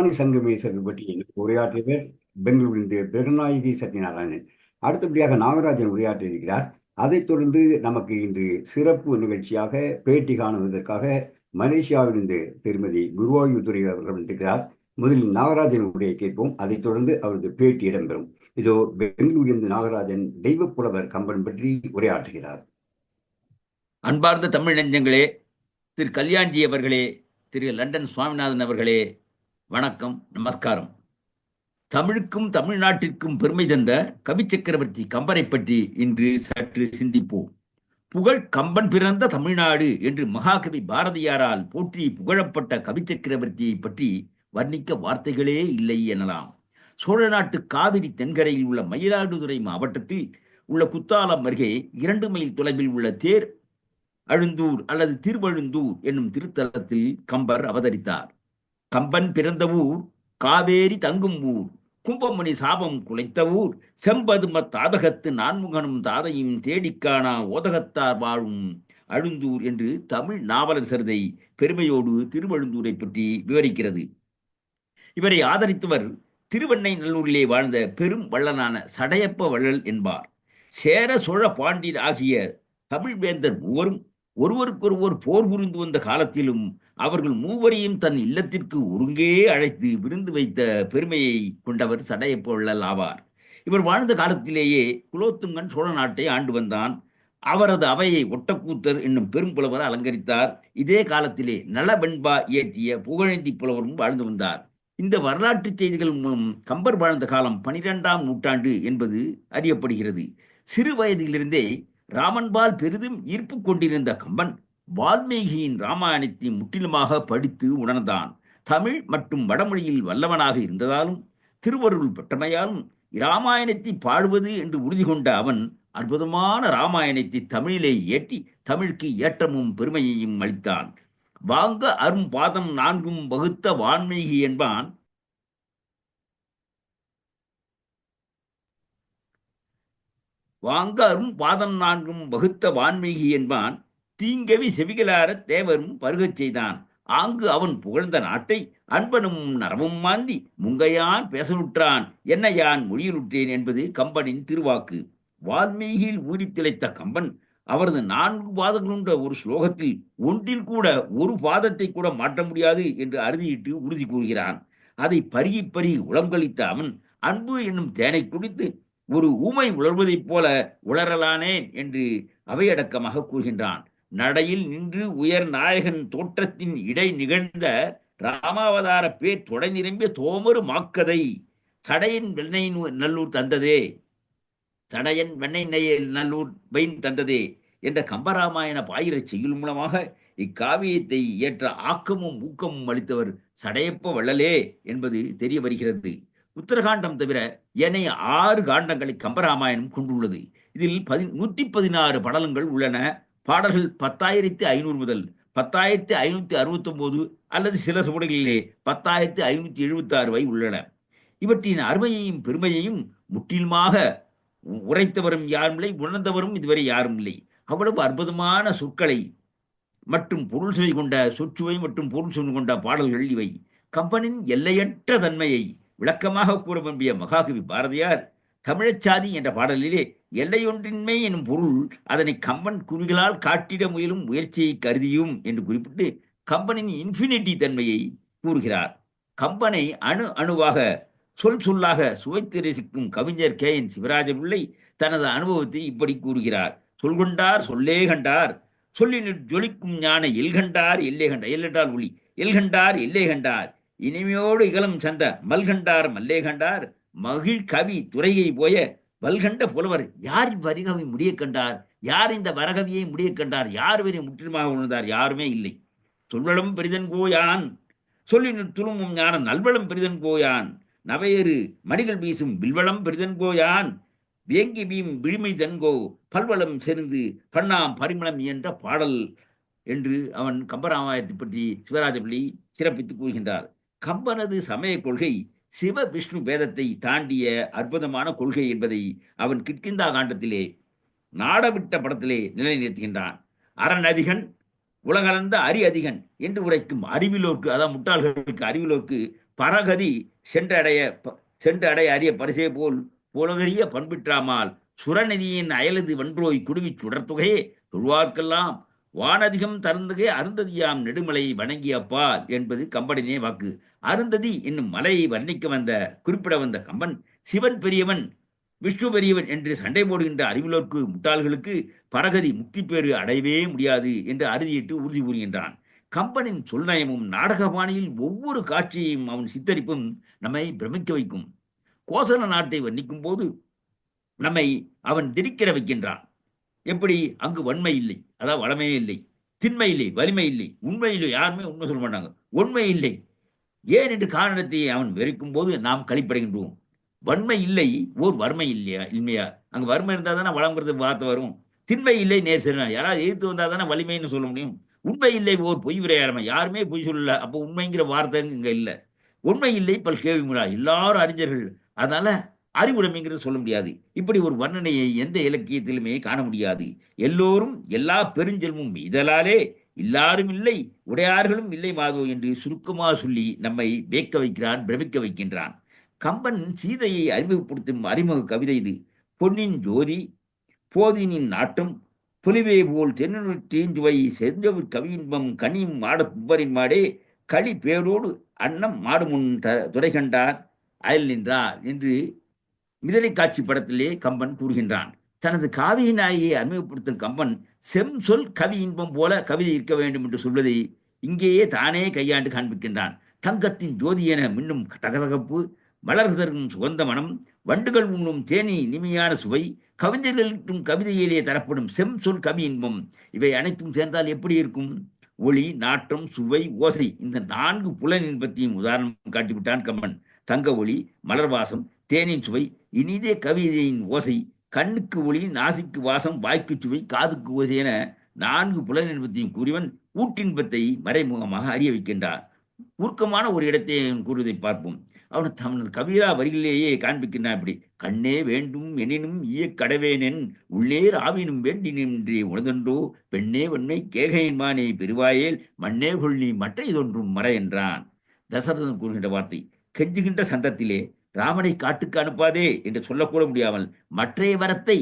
பவானி சங்கமேசர் பற்றி எனக்கு உரையாற்றியவர் பெங்களூரிலிருந்து பெருநாயகி சத்யநாராயணன். அடுத்தபடியாக நாகராஜன் உரையாற்றியிருக்கிறார். அதைத் தொடர்ந்து நமக்கு இன்று சிறப்பு நிகழ்ச்சியாக பேட்டி காணுவதற்காக மலேசியாவிலிருந்து திருமதி குருவாயூர்துறை அவர்கள் வந்திருக்கிறார். முதலில் நாகராஜன் உரையை கேட்போம். அதைத் தொடர்ந்து அவரது பேட்டி இடம்பெறும். இதோ பெங்களூரிலிருந்து நாகராஜன் தெய்வ புலவர் கம்பன் பற்றி உரையாற்றுகிறார். அன்பார்ந்த தமிழ் நெஞ்சங்களே திரு கல்யாண்ஜி அவர்களே திரு லண்டன் சுவாமிநாதன் அவர்களே வணக்கம் நமஸ்காரம். தமிழுக்கும் தமிழ்நாட்டிற்கும் பெருமை தந்த கவி சக்கரவர்த்தி கம்பரை பற்றி இன்று சற்று சிந்திப்போம். புகழ் கம்பன் பிறந்த தமிழ்நாடு என்று மகாகவி பாரதியாரால் போற்றி புகழப்பட்ட கவி சக்கரவர்த்தியை பற்றி வர்ணிக்க வார்த்தைகளே இல்லை எனலாம். சோழ நாட்டு காவிரி தென்கரையில் உள்ள மயிலாடுதுறை மாவட்டத்தில் உள்ள குத்தாலம் அருகே இரண்டு மைல் தொலைவில் உள்ள தேர் அழுந்தூர் அல்லது திருவழுந்தூர் என்னும் திருத்தலத்தில் கம்பர் அவதரித்தார். கம்பன் பிறந்த ஊர் காவேரி தங்கும் ஊர். கும்பமணி சாபம் குலைத்த ஊர் செம்பதும தாதகத்து நான்முகனும் தாதையும் தேடிக்கானா ஓதகத்தார் வாழும் அழுந்தூர் என்று தமிழ் நாவலர் சரிதை பெருமையோடு திருவழுந்தூரை பற்றி விவரிக்கிறது. இவரை ஆதரித்தவர் திருவெண்ணை நல்லூரிலே வாழ்ந்த பெரும் வள்ளலான சடையப்ப வள்ளல் என்பார். சேர சோழ பாண்டியர் ஆகிய தமிழ்வேந்தர் மூவரும் ஒருவருக்கொருவர் போர் புரிந்து வந்த காலத்திலும் அவர்கள் மூவரையும் தன் இல்லத்திற்கு ஒருங்கே அழைத்து விருந்து வைத்த பெருமையை கொண்டவர் சடையப்ப ஆவார் இவர் வாழ்ந்த காலத்திலேயே குலோத்துங்கன் சோழ நாட்டை ஆண்டு வந்தான். அவரது அவையை ஒட்டக்கூத்தர் என்னும் பெரும் புலவர் அலங்கரித்தார். இதே காலத்திலே நலவெண்பா இயற்றிய புகழேந்தி புலவரும் வாழ்ந்து வந்தார். இந்த வரலாற்று செய்திகள் மூலம் கம்பர் வாழ்ந்த காலம் பனிரெண்டாம் நூற்றாண்டு என்பது அறியப்படுகிறது. சிறு வயதிலிருந்தே ராமன்பால் பெரிதும் ஈர்ப்பு கொண்டிருந்த கம்பன் வால்மீகியின் ராமாயணத்தை முற்றிலுமாக படித்து உணர்ந்தான். தமிழ் மற்றும் வடமொழியில் வல்லவனாக இருந்ததாலும் திருவருள் பெற்றமையாலும் இராமாயணத்தை பாடுவது என்று உறுதி கொண்ட அவன் அற்புதமான ராமாயணத்தை தமிழிலே ஏற்றி தமிழுக்கு ஏற்றமும் பெருமையையும் அளித்தான். வாங்க அரும் பாதம் நான்கும் வகுத்த வான்மீகி என்பான். வாங்க அரும் பாதம் நான்கும் வகுத்த வான்மீகி என்பான். தீங்கவி செவிகளார தேவரும் பருகச் செய்தான். ஆங்கு அவன் புகழ்ந்த நாட்டை அன்பனும் நரமும் மாந்தி முங்கையான் பேசலுற்றான். என்ன யான் மொழியிலுற்றேன் என்பது கம்பனின் திருவாக்கு. வால்மீகியில் ஊறி திளைத்த கம்பன் அவரது நான்கு பாதங்களுண்ட ஒரு ஸ்லோகத்தில் ஒன்றில் கூட ஒரு பாதத்தை கூட மாற்ற முடியாது என்று அறுதியிட்டு உறுதி கூறுகிறான். அதை பருகி பருகி உளங்கழித்த அவன் அன்பு என்னும் தேனை குடித்து ஒரு ஊமை உலர்வதைப் போல உளரலானேன் என்று அவையடக்கமாக கூறுகின்றான். நடையில் நின்று உயர் நாயகன் தோற்றத்தின் இடை நிகழ்ந்த ராமாவதார பேர் தொடை நிரம்பிய தோமரு மாக்கதை தடையின் வெண்ணை நல்லூர் தந்ததே. தடையன் வெண்ணெய் நல்லூர் வைன் தந்ததே என்ற கம்பராமாயண பாயிரச் செய்யுள் மூலமாக இக்காவியத்தை ஏற்ற ஆக்கமும் ஊக்கமும் அளித்தவர் சடையப்ப வள்ளலே என்பது தெரிய வருகிறது. உத்தரகாண்டம் தவிர ஏனைய ஆறு காண்டங்களை கம்பராமாயணம் கொண்டுள்ளது. இதில் பதி நூற்றி பதினாறு படலங்கள் உள்ளன. பாடல்கள் பத்தாயிரத்தி ஐநூறு முதல் பத்தாயிரத்தி ஐநூற்றி அறுபத்தொம்போது அல்லது சில சுவடுகளிலே பத்தாயிரத்தி ஐநூற்றி எழுபத்தாறு வை வரை உள்ளன. இவற்றின் அருமையையும் பெருமையையும் முற்றிலுமாக உரைத்தவரும் யாரும் இல்லை உணர்ந்தவரும் இதுவரை யாரும் இல்லை. அவ்வளவு அற்புதமான சொற்களை மற்றும் பொருள் சுவை கொண்ட சொற்சுவை மற்றும் பொருள் சுவை கொண்ட பாடல்கள் இவை. கம்பனின் எல்லையற்ற தன்மையை விளக்கமாக கூற விரும்பிய மகாகவி பாரதியார் தமிழச்சாதி என்ற பாடலிலே எல்லையொன்றின்மை எனும் பொருள் அதனை கம்பன் குறிகளால் காட்டிட முயலும் முயற்சியை கருதியும் என்று குறிப்பிட்டு கம்பனின் இன்ஃபினிட்டி தன்மையை கூறுகிறார். கம்பனை அணு அணுவாக சொல் சொல்லாக சுவைத்து ரசிக்கும் கவிஞர் கே. என். சிவராஜ பிள்ளை தனது அனுபவத்தை இப்படி கூறுகிறார். சொல்கொண்டார் சொல்லே கண்டார் சொல்லினில் ஜொலிக்கும் ஞான எல்கண்டார் எல்லே கண்டார் எல்லென்றால் ஒளி எல்கண்டார் எல்லே கண்டார் இனிமையோடு இகலம் சந்த மல்கண்டார் மல்லே கண்டார் மகிழ் கவி துறையை போய வல்கண்ட புலவர் யார் வரிகவி முடிய கண்டார்? யார் இந்த வரகவியை முடிய கண்டார்? யார் வரை முற்றிலுமாக உணர்ந்தார்? யாருமே இல்லை. சொல்வளம் பெரிதன் கோயான். சொல்லி துளுமும் ஞான நல்வளம் பெரிதன் கோயான். நவையறு மணிகள் வீசும் வில்வளம் பெரிதன் கோயான். வேங்கி வீம் விழிமை தன்கோ பல்வளம் செறிந்து பண்ணாம் பரிமளம் என்ற பாடல் என்று அவன் கம்பராமாயணத்தை பற்றி சிவராஜபிள்ளி சிறப்பித்து கூறுகின்றார். கம்பனது சமய கொள்கை சிவ விஷ்ணு வேதத்தை தாண்டிய அற்புதமான கொள்கை என்பதை அவன் கிட்கிந்தா காண்டத்திலே நாடவிட்ட படத்திலே நிலைநிறுத்துகின்றான். அரண் அதிகன் உலகளந்த அரி அதிகன் என்று உரைக்கும் அறிவிலோர்க்கு அதாவது முட்டாள்களுக்கு அறிவிலோர்க்கு பரகதி சென்றடைய ப- சென்றடைய அரிய பரிசே போல் புலகரிய பண்பிற்றாமால் சுரநதியின் அயலது வன்றோய் குடுவிச் சுடர்த்துகையே தொழுவார்க்கெல்லாம் வானதிகம் தருந்தகே அருந்ததியாம் நெடுமலை வணங்கியப்பா என்பது கம்பனினே வாக்கு. அருந்ததி என்னும் மலையை வர்ணிக்க வந்த குறிப்பிட வந்த கம்பன் சிவன் பெரியவன் விஷ்ணு பெரியவன் என்று சண்டை போடுகின்ற அறிவிலோர்க்கு முட்டாள்களுக்கு பரகதி முக்தி பேறு அடையவே முடியாது என்று அறுதியிட்டு உறுதி கூறுகின்றான். கம்பனின் சொல்நயமும் நாடக பாணியில் ஒவ்வொரு காட்சியையும் அவன் சித்தரிப்பும் நம்மை பிரமிக்க வைக்கும். கோசல நாட்டை வர்ணிக்கும் போது நம்மை அவன் திரிக்கிட வைக்கின்றான். எப்படி? அங்கு வன்மை இல்லை. அதாவது வளமையே இல்லை. திண்மை இல்லை. வலிமை இல்லை. உண்மை இல்லை யாருமே உண்மை சொல்ல மாட்டாங்க. உண்மை இல்லை. ஏன் என்று காரணத்தை அவன் வெறுக்கும் போது நாம் கழிப்படைகின்றோம். வன்மை இல்லை. ஓர் வறுமை இல்லையா? இல்லையா? அங்கே வறுமை இருந்தால் தானே வளங்கிறது வார்த்தை வரும். திண்மை இல்லை நேர் சரினா யாராவது எதிர்த்து வந்தால் தானே வலிமைன்னு சொல்ல முடியும். உண்மை இல்லை. ஓர் பொய் விரையாடமை யாருமே பொய் சொல்லல. அப்போ உண்மைங்கிற வார்த்தை இங்கே இல்லை. உண்மை இல்லை. பல் கேள்வி எல்லாரும் அறிஞர்கள். அதனால அறிவுடைமைங்கிறது சொல்ல முடியாது. இப்படி ஒரு வர்ணனையை எந்த இலக்கியத்திலுமே காண முடியாது. எல்லோரும் எல்லா பெருஞ்செல்வமும் இதழாலே எல்லாரும் இல்லை உடையார்களும் இல்லை மாதோ என்று சுருக்கமாக சொல்லி நம்மை வேக்க வைக்கிறான் பிரமிக்க வைக்கின்றான். கம்பன் சீதையை அறிமுகப்படுத்தும் அறிமுக கவிதை இது. பொன்னின் ஜோதி போதினின் நாட்டம் புலிவே போல் தென்னுவை செஞ்சவர் கவியின்பம் கனியும் மாட துப்பரின் மாடே களி பேரோடு அன்னம் மாடுமுன் த துறை கண்டார் அயல் நின்றார் என்று மிதலை காட்சி படத்திலே கம்பன் கூறுகின்றான். தனது காவிய நாயை அறிமுகப்படுத்தும் கம்பன் செம் சொல் கவி இன்பம் போல கவிதை இருக்க வேண்டும் என்று சொல்வதை இங்கேயே தானே கையாண்டு காண்பிக்கின்றான். தங்கத்தின் ஜோதி என மின்னும் தகதகப்பு மலர்தரும் சுகந்த மனம் வண்டுகள் உண்ணும் தேனி இனிமையான சுவை கவிஞர்களுக்கும் கவிதையிலே தரப்படும் செம் சொல் கவி இன்பம் இவை அனைத்தும் சேர்ந்தால் எப்படி இருக்கும்? ஒளி நாற்றம் சுவை ஓசை இந்த நான்கு புலன் இன்பத்தையும் உதாரணம் காட்டிவிட்டான் கம்பன். தங்க ஒளி மலர்வாசம் தேனின் சுவை இனிதே கவிதையின் ஓசை கண்ணுக்கு ஒளி நாசிக்கு வாசம் வாய்க்கு சுவை காதுக்கு ஓசை என நான்கு புலனின்பத்தையும் கூறியவன் ஊட்டின்பத்தை மறைமுகமாக அறிய வைக்கின்றார் உருக்கமான ஒரு இடத்தை கூறுவதை பார்ப்போம். அவன் தமது கவிதா வரிகளிலேயே காண்பிக்கின்றான் இப்படி கண்ணே வேண்டும் எனினும் ஈய கடவேனென் உள்ளேர் ஆவினும் வேண்டினின்றே உணர்ந்தன்றோ பெண்ணே வன்மை கேகையின்மானே பெருவாயேல் மண்ணே கொள்ளி மற்றை தோன்றும் மற என்றான். தசரதன் கூறுகின்ற வார்த்தை கெஞ்சுகின்ற சந்தத்திலே ராமனை காட்டுக்கு அனுப்பாதே என்று சொல்லக்கூட முடியாமல் மற்றைய வரத்தை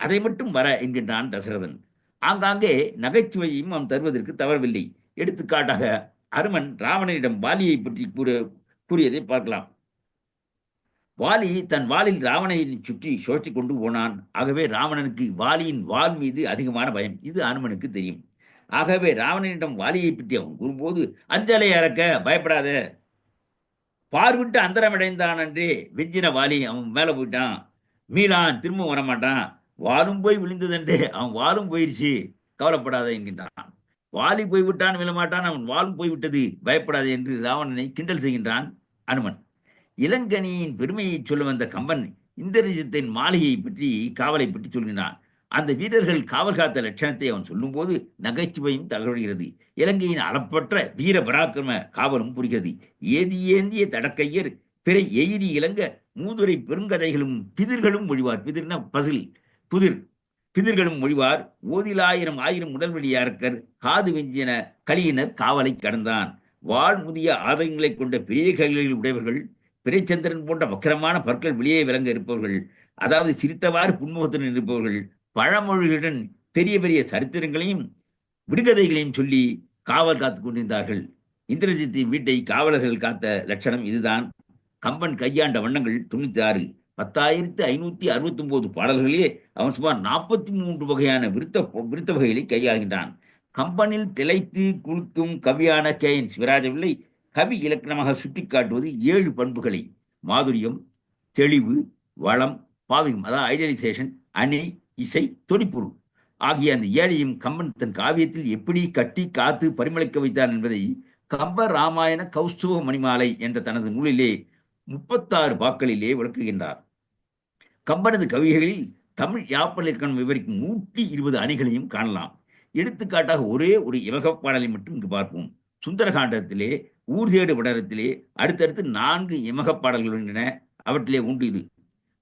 அதை மட்டும் வர என்கின்றான் தசரதன். ஆங்காங்கே நகைச்சுவையும் அவன் தருவதற்கு தவறவில்லை. எடுத்துக்காட்டாக அருமன் ராவணனிடம் வாலியை பற்றி கூற கூறியதை பார்க்கலாம். வாலி தன் வாலில் ராவணனை சுற்றி சுழற்றி கொண்டு போனான். ஆகவே ராவணனுக்கு வாலியின் வால் மீது அதிகமான பயம். இது அனுமனுக்கு தெரியும். ஆகவே ராவணனிடம் வாலியை பற்றி அவன் கூறும்போது அஞ்சலை அறக்க பயப்படாத. பார்விட்டு அந்தரமடைந்தான் என்றே வெஞ்சின வாலி அவன் மேலே போயிட்டான். மீளான் திரும்ப வரமாட்டான். வாலும் போய் விழுந்ததென்றே அவன் வாலும் போயிடுச்சு கவலைப்படாத என்கின்றான். வாலி போய்விட்டான் விழமாட்டான் அவன் வாலும் போய்விட்டது. பயப்படாது என்று ராவணனை கிண்டல் செய்கின்றான் அனுமன். இளங்கனியின் பெருமையை சொல்ல வந்த கம்பன் இந்திரஜித்தின் மாளிகையை பற்றி காவலை பற்றி சொல்கிறான் அந்த வீரர்கள் காவல் காத்த லட்சணத்தை அவன் சொல்லும்போது நகைச்சுவையும் தகவல்கிறது இலங்கையின் அளப்பற்ற வீர பராக்கிரம காவலும் புரிகிறது. ஏதி ஏந்திய தடக்கையர் பிற எயிரி இலங்க மூதுரை பெருங்கதைகளும் பிதிர்களும் மொழிவார். பிதிர்னா பசில் புதிர். பிதிர்களும் மொழிவார். ஓதிலாயிரம் ஆயிரம் உடல்வெளியார்க்கர் காது வெஞ்சின கலியினர் காவலை கடந்தான். வாழ் முதிய ஆதயங்களை கொண்ட பெரிய கைகளில் உடையவர்கள் பிறைச்சந்திரன் போன்ற வக்கரமான பற்கள் வெளியே விளங்க இருப்பவர்கள் அதாவது சிரித்தவாறு புன்முகத்துடன் இருப்பவர்கள் பழமொழிகளுடன் பெரிய பெரிய சரித்திரங்களையும் விடுகதைகளையும் சொல்லி காவல் காத்துக் கொண்டிருந்தார்கள். இந்திரஜித்தின் வீட்டை காவலர்கள் காத்த லட்சணம் இதுதான். கம்பன் கையாண்ட வண்ணங்கள் தொண்ணூத்தி ஆறு பத்தாயிரத்து ஐநூத்தி அறுபத்தி ஒன்பது பாடல்களிலே அவன் சுமார் நாற்பத்தி மூன்று வகையான விருத்த விருத்த வகைகளை கையாளுகின்றான். கம்பனில் திளைத்து குளிக்கும் கவியான கே. என். சிவராஜவில்லை கவி இலக்கணமாக சுட்டிக்காட்டுவது ஏழு பண்புகளை. மாதுரியம் தெளிவு வளம் பாவிகம் அதாவது ஐடியலைசேஷன் அணி இசை தொடிப்பொருள் ஆகிய அந்த ஏழையும் கம்பன் தன் காவியத்தில் எப்படி கட்டி காத்து பரிமளிக்க வைத்தான் என்பதை கம்ப ராமாயண கௌஸ்துவ மணிமாலை என்ற தனது நூலிலே முப்பத்தாறு பாக்களிலே விளக்குகின்றார். கம்பனது கவிதைகளில் தமிழ் யாப்பலிற்கணம் விவரிக்கும் நூற்றி இருபது அணிகளையும் காணலாம். எடுத்துக்காட்டாக ஒரே ஒரு இவகப் பாடலை மட்டும் இங்கு பார்ப்போம். சுந்தரகாண்டத்திலே ஊர்தேடு வடரத்திலே அடுத்தடுத்து நான்கு இமகப் பாடல்கள் உள்ளன. அவற்றிலே ஒன்று இது.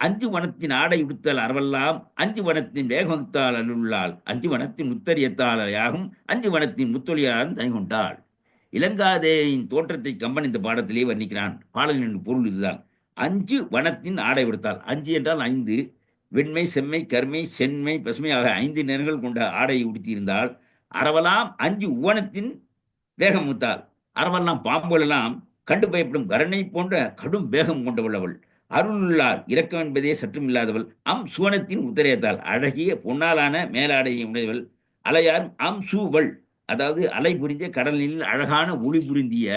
அஞ்சு வனத்தின் ஆடை உடுத்தல் அறவெல்லாம் அஞ்சு வனத்தின் வேகமத்தால் அருளாள் அஞ்சு வனத்தின் முத்தரியத்தால் யாகும் அஞ்சு வனத்தின் முத்தொழியால் தனி கொண்டாள். இளங்காதேயின் தோற்றத்தை கம்பன் இந்த பாடத்திலே வர்ணிக்கிறான். பாடலின் பொருள் இதுதான். அஞ்சு வனத்தின் ஆடை உடுத்தாள். அஞ்சு என்றால் ஐந்து. வெண்மை செம்மை கருமை செண்மை பசுமை ஆக ஐந்து நிறங்கள் கொண்ட ஆடையை உடுத்தியிருந்தால் அரவலாம் அஞ்சு உவனத்தின் வேகம் முத்தாள். அரவெல்லாம் பாம்புகளெல்லாம் கண்டு பயப்படும் கருணை போன்ற கடும் வேகம் கொண்டவள் அவள். அருளுள்ளாள் இரக்கம் என்பதே சற்றும் இல்லாதவள். அம் சுவனத்தின் உத்தரையத்தால் அழகிய பொன்னாலான மேலாடையை உடையவள். அலையார் அம் சூவள். அதாவது அலை புரிந்த கடலில் அழகான ஒளி புரிந்திய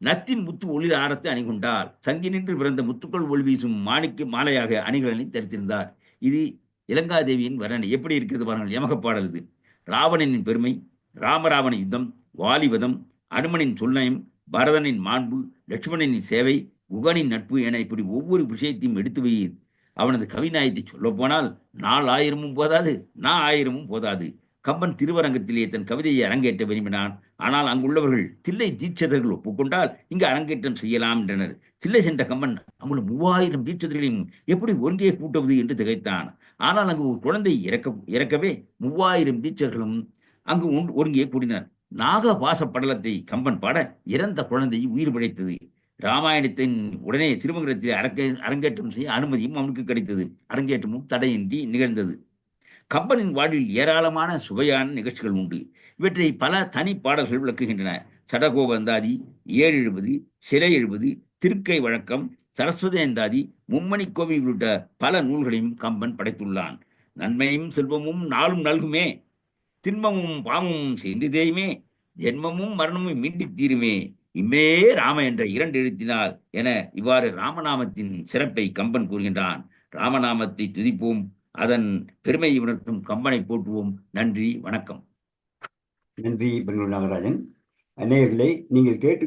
நத்தின் முத்து ஒளி ஆரத்தை அணிகொண்டார் சங்கி நின்று பிறந்த முத்துக்கள் ஒளி வீசும் மாணிக்க மாலையாக அணிகளணி தரித்திருந்தார். இது இலங்காதேவியின் வர்ணனை. எப்படி இருக்கிறது பாருங்கள். யமகப்பாடல் பாடல் இது. ராவணனின் பெருமை ராமராவண யுத்தம் வாலிவதம் அனுமனின் சொல்நயம் பரதனின் மாண்பு லட்சுமணனின் சேவை உகனின் நட்பு என இப்படி ஒவ்வொரு விஷயத்தையும் எடுத்து வை. அவனது கவிநாயத்தை சொல்லப்போனால் நாள் ஆயிரமும் போதாது நா ஆயிரமும் போதாது. கம்பன் திருவரங்கத்திலே தன் கவிதையை அரங்கேற்ற விரும்பினான். ஆனால் அங்குள்ளவர்கள் தில்லை தீட்சதர்கள் ஒப்புக்கொண்டால் இங்கு அரங்கேற்றம் செய்யலாம் என்றனர். தில்லை சென்ற கம்பன் அங்குள்ள மூவாயிரம் தீட்சதர்களையும் எப்படி ஒருங்கே கூட்டுவது? என்று திகைத்தான். ஆனால் அங்கு ஒரு குழந்தை இறக்க இறக்கவே மூவாயிரம் தீட்சர்களும் அங்கு ஒருங்கே கூடினர். நாகபாச படலத்தை கம்பன் பாட இறந்த குழந்தை உயிர் பிழைத்தது. ராமாயணத்தின் உடனே திருமங்கலத்தில் அரங்க அரங்கேற்றம் செய்ய அனுமதியும் அவனுக்கு கிடைத்தது. அரங்கேற்றமும் தடையின்றி நிகழ்ந்தது. கப்பனின் வாழ்வில் ஏராளமான சுவையான நிகழ்ச்சிகள் உண்டு. இவற்றை பல தனி பாடல்கள் விளக்குகின்றன. சடகோபந்தாதி ஏழு எழுபது சிலை எழுபது திருக்கை வழக்கம் சரஸ்வதேந்தாதி மும்மணி கோவில் உள்ளிட்ட பல நூல்களையும் கம்பன் படைத்துள்ளான். நன்மையும் செல்வமும் நாளும் நல்குமே. திண்மமும் பாவமும் சேர்ந்து தேயுமே. ஜென்மமும் மரணமும் மீண்டு தீருமே. இம்மே ராம என்ற இரண்டு எழுத்தினால் என இவ்வாறு ராமநாமத்தின் சிறப்பை கம்பன் கூறுகின்றான். ராமநாமத்தை துதிப்போம் அதன் பெருமையை உணர்த்தும் கம்பனை போற்றுவோம். நன்றி வணக்கம். நன்றி பெங்களூர் நாகராஜன். நேயர்களே நீங்கள் கேட்டு